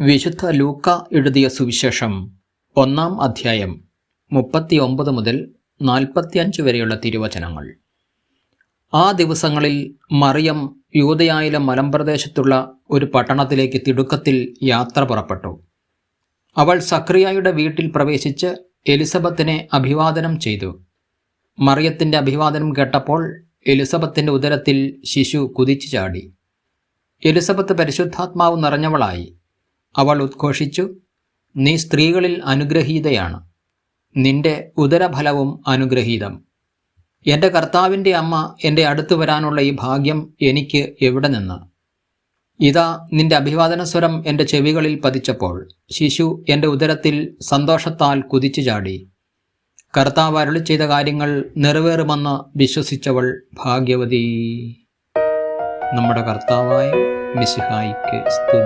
വിശുദ്ധ ലൂക്ക എഴുതിയ സുവിശേഷം ഒന്നാം അധ്യായം മുപ്പത്തിയൊമ്പത് മുതൽ നാൽപ്പത്തിയഞ്ച് വരെയുള്ള തിരുവചനങ്ങൾ. ആ ദിവസങ്ങളിൽ മറിയം യൂതയായിലെ മലമ്പ്രദേശത്തുള്ള ഒരു പട്ടണത്തിലേക്ക് തിടുക്കത്തിൽ യാത്ര പുറപ്പെട്ടു. അവൾ സക്രിയായുടെ വീട്ടിൽ പ്രവേശിച്ച് എലിസബത്തിനെ അഭിവാദനം ചെയ്തു. മറിയത്തിന്റെ അഭിവാദനം കേട്ടപ്പോൾ എലിസബത്തിന്റെ ഉദരത്തിൽ ശിശു കുതിച്ചു ചാടി. എലിസബത്ത് പരിശുദ്ധാത്മാവ് നിറഞ്ഞവളായി. അവൾ ഉദ്ഘോഷിച്ചു നീ സ്ത്രീകളിൽ അനുഗ്രഹീതയാണ്. നിന്റെ ഉദരഫലവും അനുഗ്രഹീതം. എന്റെ കർത്താവിന്റെ അമ്മ എന്റെ അടുത്ത് വരാനുള്ള ഈ ഭാഗ്യം എനിക്ക് എവിടെ നിന്ന്? ഇതാ നിന്റെ അഭിവാദന സ്വരം എന്റെ ചെവികളിൽ പതിച്ചപ്പോൾ. ശിശു എന്റെ ഉദരത്തിൽ സന്തോഷത്താൽ കുതിച്ചു ചാടി. കർത്താവ് അരുളി ചെയ്ത കാര്യങ്ങൾ നിറവേറുമെന്ന് വിശ്വസിച്ചവൾ ഭാഗ്യവതി. നമ്മുടെ കർത്താവായ മിശിഹായിക്ക് സ്തുതി.